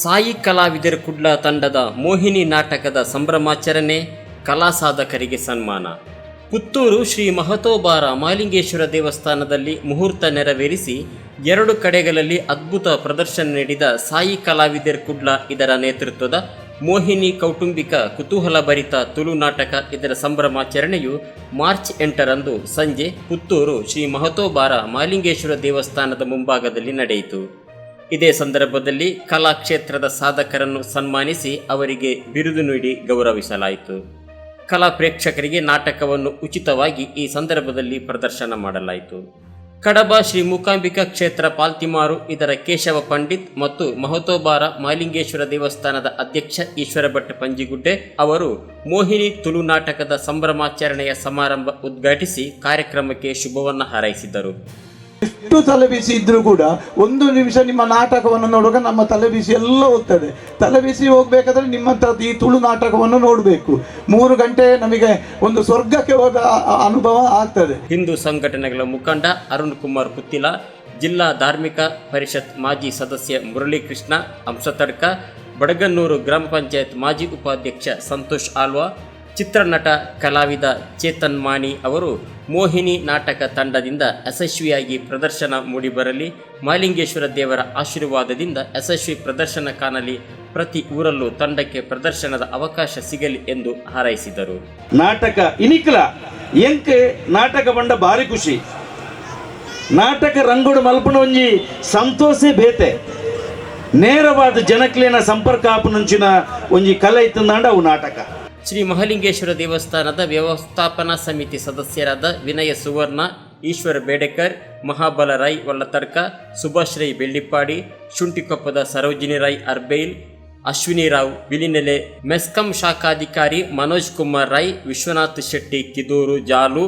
ಸಾಯಿ ಕಲಾವಿದರ ಕುಡ್ಲ ತಂಡದ ಮೋಹಿನಿ ನಾಟಕದ ಸಂಭ್ರಮಾಚರಣೆ, ಕಲಾ ಸಾಧಕರಿಗೆ ಸನ್ಮಾನ. ಪುತ್ತೂರು ಶ್ರೀ ಮಹತೋಬಾರ ಮಾಲಿಂಗೇಶ್ವರ ದೇವಸ್ಥಾನದಲ್ಲಿ ಮುಹೂರ್ತ ನೆರವೇರಿಸಿ ಎರಡು ಕಡೆಗಳಲ್ಲಿ ಅದ್ಭುತ ಪ್ರದರ್ಶನ ನೀಡಿದ ಸಾಯಿ ಕಲಾವಿದರ ಕುಡ್ಲ ಇದರ ನೇತೃತ್ವದ ಮೋಹಿನಿ ಕೌಟುಂಬಿಕ ಕುತೂಹಲಭರಿತ ತುಳು ನಾಟಕ ಇದರ ಸಂಭ್ರಮಾಚರಣೆಯು ಮಾರ್ಚ್ ಎಂಟರಂದು ಸಂಜೆ ಪುತ್ತೂರು ಶ್ರೀ ಮಹತೋಬಾರ ಮಾಲಿಂಗೇಶ್ವರ ದೇವಸ್ಥಾನದ ಮುಂಭಾಗದಲ್ಲಿ ನಡೆಯಿತು. ಇದೇ ಸಂದರ್ಭದಲ್ಲಿ ಕಲಾಕ್ಷೇತ್ರದ ಸಾಧಕರನ್ನು ಸನ್ಮಾನಿಸಿ ಅವರಿಗೆ ಬಿರುದು ನೀಡಿ ಗೌರವಿಸಲಾಯಿತು. ಕಲಾ ಪ್ರೇಕ್ಷಕರಿಗೆ ನಾಟಕವನ್ನು ಉಚಿತವಾಗಿ ಈ ಸಂದರ್ಭದಲ್ಲಿ ಪ್ರದರ್ಶನ ಮಾಡಲಾಯಿತು. ಕಡಬ ಶ್ರೀ ಮೂಕಾಂಬಿಕಾ ಕ್ಷೇತ್ರ ಪಾಲ್ತಿಮಾರು ಇದರ ಕೇಶವ ಪಂಡಿತ್ ಮತ್ತು ಮಹತೋಬಾರ ಮಾಲಿಂಗೇಶ್ವರ ದೇವಸ್ಥಾನದ ಅಧ್ಯಕ್ಷ ಈಶ್ವರ ಭಟ್ ಪಂಜಿಗುಡ್ಡೆ ಅವರು ಮೋಹಿನಿ ತುಳು ನಾಟಕದ ಸಂಭ್ರಮಾಚರಣೆಯ ಸಮಾರಂಭ ಉದ್ಘಾಟಿಸಿ ಕಾರ್ಯಕ್ರಮಕ್ಕೆ ಶುಭವನ್ನು ಹಾರೈಸಿದರು. ಎಷ್ಟು ತಲೆಬಿಸಿ ಇದ್ರೂ ಕೂಡ ಒಂದು ನಿಮಿಷ ನಿಮ್ಮ ನಾಟಕವನ್ನು ನೋಡುವಾಗ ನಮ್ಮ ತಲೆಬಿಸಿ ಎಲ್ಲ ಹೋಗ್ತದೆ. ತಲೆಬಿಸಿ ಹೋಗ್ಬೇಕಾದ್ರೆ ನಿಮ್ಮಂಥದ್ದು ಈ ತುಳು ನಾಟಕವನ್ನು ನೋಡಬೇಕು. ಮೂರು ಗಂಟೆ ನಮಗೆ ಒಂದು ಸ್ವರ್ಗಕ್ಕೆ ಹೋದ ಅನುಭವ ಆಗ್ತದೆ. ಹಿಂದೂ ಸಂಘಟನೆಗಳ ಮುಖಂಡ ಅರುಣ್ ಕುಮಾರ್ ಪುತ್ತಿಲ ಜಿಲ್ಲಾ ಧಾರ್ಮಿಕ ಪರಿಷತ್ ಮಾಜಿ ಸದಸ್ಯ ಮುರಳೀಕೃಷ್ಣ ಹಂಸತಡ್ಕ ಬಡಗನ್ನೂರು ಗ್ರಾಮ ಪಂಚಾಯತ್ ಮಾಜಿ ಉಪಾಧ್ಯಕ್ಷ ಸಂತೋಷ್ ಆಲ್ವಾ ಚಿತ್ರನಟ ಕಲಾವಿದ ಚೇತನ್ ಮಾಣಿ ಅವರು ಮೋಹಿನಿ ನಾಟಕ ತಂಡದಿಂದ ಯಶಸ್ವಿಯಾಗಿ ಪ್ರದರ್ಶನ ಮೂಡಿಬರಲಿ, ಮಾಲಿಂಗೇಶ್ವರ ದೇವರ ಆಶೀರ್ವಾದದಿಂದ ಯಶಸ್ವಿ ಪ್ರದರ್ಶನ ಕಾಣಲಿ, ಪ್ರತಿ ಊರಲ್ಲೂ ತಂಡಕ್ಕೆ ಪ್ರದರ್ಶನದ ಅವಕಾಶ ಸಿಗಲಿ ಎಂದು ಹಾರೈಸಿದರು. ನಾಟಕ ಇನಿಕ್ಲ, ಎಂಕೆ ನಾಟಕ ಬಂಡ ಭಾರಿ ಖುಷಿ. ನಾಟಕ ರಂಗೋಡು ಮಲ್ಪನ ಒಂಜಿ ಭೇತೆ. ಬೇತೆ ನೇರವಾದ ಜನಕ್ಲೇನ ಸಂಪರ್ಕ ಆಪುನಂಚಿನ ಒಂಜಿ ಕಲೆ ಇತ್ತಂದಾಂಡ ಅವು ನಾಟಕ. ಶ್ರೀ ಮಹಲಿಂಗೇಶ್ವರ ದೇವಸ್ಥಾನದ ವ್ಯವಸ್ಥಾಪನಾ ಸಮಿತಿ ಸದಸ್ಯರಾದ ವಿನಯ ಸುವರ್ಣ, ಈಶ್ವರ ಬೇಡೇಕರ್, ಮಹಾಬಲ ರೈ ವಲ್ಲತರ್ಕ ಸುಭಾಷ್ ರೈ ಬೆಳ್ಳಿಪ್ಪಾಡಿ, ಶುಂಠಿಕೊಪ್ಪದ ಸರೋಜಿನಿ ರೈ ಅರ್ಬೈಲ್, ಅಶ್ವಿನಿ ರಾವ್ ವಿಲಿನೆಲೆ ಮೆಸ್ಕಂ ಶಾಖಾಧಿಕಾರಿ ಮನೋಜ್ ಕುಮಾರ್ ರೈ ವಿಶ್ವನಾಥ್ ಶೆಟ್ಟಿ, ಕಿದೂರು ಜಾಲು,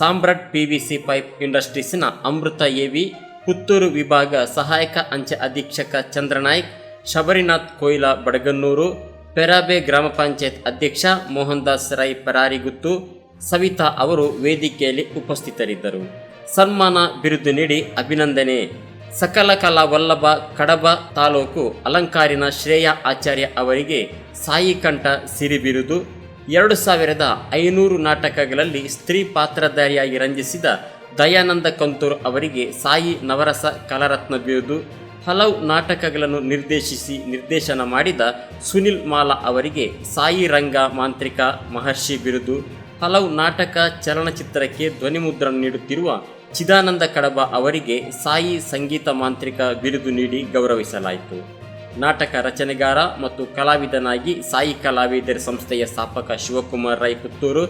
ಸಾಮ್ರಾಟ್ ಪಿವಿಸಿ ಪೈಪ್ ಇಂಡಸ್ಟ್ರೀಸ್ನ ಅಮೃತ ಎವಿ ಪುತ್ತೂರು ವಿಭಾಗ ಸಹಾಯಕ ಅಂಚೆ ಅಧೀಕ್ಷಕ ಚಂದ್ರನಾಯ್ಕ್, ಶಬರಿನಾಥ್ ಕೊಯ್ಲಾ ಬಡಗನ್ನೂರು ಪೆರಾಬೆ ಗ್ರಾಮ ಪಂಚಾಯತ್ ಅಧ್ಯಕ್ಷ ಮೋಹನ್ ದಾಸ್ ರೈ ಪರಾರಿಗುತ್ತು ಸವಿತಾ ಅವರು ವೇದಿಕೆಯಲ್ಲಿ ಉಪಸ್ಥಿತರಿದ್ದರು. ಸನ್ಮಾನ ಬಿರುದು ನೀಡಿ ಅಭಿನಂದನೆ. ಸಕಲ ಕಲಾ ವಲ್ಲಭ ಕಡಬ ತಾಲೂಕು ಅಲಂಕಾರಿನ ಶ್ರೇಯ ಆಚಾರ್ಯ ಅವರಿಗೆ ಸಾಯಿ ಕಂಠ ಸಿರಿ ಬಿರುದು. ಎರಡು ಸಾವಿರದ ಐನೂರು ನಾಟಕಗಳಲ್ಲಿ ಸ್ತ್ರೀ ಪಾತ್ರಧಾರಿಯಾಗಿ ರಂಜಿಸಿದ ದಯಾನಂದ ಕಂತೂರು ಅವರಿಗೆ ಸಾಯಿ ನವರಸ ಕಲಾರತ್ನ ಬಿರುದು. ಹಲವು ನಾಟಕಗಳನ್ನು ನಿರ್ದೇಶಿಸಿ ನಿರ್ದೇಶನ ಮಾಡಿದ ಸುನಿಲ್ ಮಾಲಾ ಅವರಿಗೆ ಸಾಯಿ ರಂಗ ಮಾಂತ್ರಿಕ ಮಹರ್ಷಿ ಬಿರುದು, ಹಲವು ನಾಟಕ ಚಲನಚಿತ್ರಕ್ಕೆ ಧ್ವನಿಮುದ್ರಣ ನೀಡುತ್ತಿರುವ ಚಿದಾನಂದ ಕಡಬ ಅವರಿಗೆ ಸಾಯಿ ಸಂಗೀತ ಮಾಂತ್ರಿಕ ಬಿರುದು ನೀಡಿ ಗೌರವಿಸಲಾಯಿತು. ನಾಟಕ ರಚನೆಗಾರ ಮತ್ತು ಕಲಾವಿದನಾಗಿ ಸಾಯಿ ಕಲಾವಿದರ ಸಂಸ್ಥೆಯ ಸ್ಥಾಪಕ ಶಿವಕುಮಾರ್ ರೈ ಪುತ್ತೂರು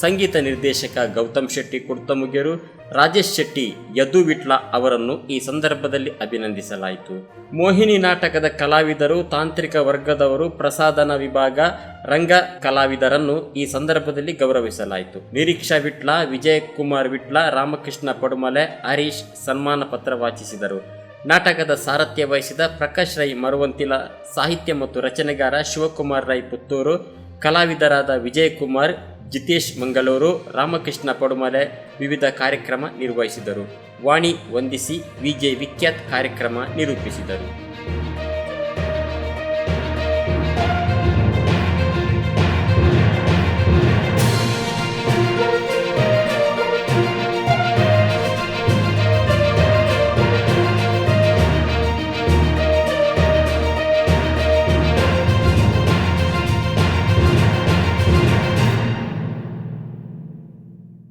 ಸಂಗೀತ ನಿರ್ದೇಶಕ ಗೌತಮ್ ಶೆಟ್ಟಿ ಕುಡ್ತಮುಗ್ಯರು ರಾಜೇಶ್ ಶೆಟ್ಟಿ, ಯದು ವಿಟ್ಲ ಅವರನ್ನು ಈ ಸಂದರ್ಭದಲ್ಲಿ ಅಭಿನಂದಿಸಲಾಯಿತು. ಮೋಹಿನಿ ನಾಟಕದ ಕಲಾವಿದರು, ತಾಂತ್ರಿಕ ವರ್ಗದವರು ಪ್ರಸಾದನ ವಿಭಾಗ, ರಂಗ ಕಲಾವಿದರನ್ನು ಈ ಸಂದರ್ಭದಲ್ಲಿ ಗೌರವಿಸಲಾಯಿತು. ನಿರೀಕ್ಷಾ ವಿಟ್ಲ, ವಿಜಯಕುಮಾರ್ ವಿಟ್ಲ, ರಾಮಕೃಷ್ಣ ಪಡುಮಲೆ, ಹರೀಶ್ ಸನ್ಮಾನ ಪತ್ರ ವಾಚಿಸಿದರು. ನಾಟಕದ ಸಾರಥ್ಯ ವಹಿಸಿದ ಪ್ರಕಾಶ್ ರೈ ಮರುವಂತಿಲ, ಸಾಹಿತ್ಯ ಮತ್ತು ರಚನೆಗಾರ ಶಿವಕುಮಾರ್ ರೈ ಪುತ್ತೂರು, ಕಲಾವಿದರಾದ ವಿಜಯಕುಮಾರ್ ಜಿತೇಶ್ ಮಂಗಳೂರು ರಾಮಕೃಷ್ಣ ಪಡುಮಲೆ ವಿವಿಧ ಕಾರ್ಯಕ್ರಮ ನಿರ್ವಹಿಸಿದರು. ವಾಣಿ ವಂದಿಸಿ ವಿಜೆ ವಿಖ್ಯಾತ್ ಕಾರ್ಯಕ್ರಮ ನಿರೂಪಿಸಿದರು.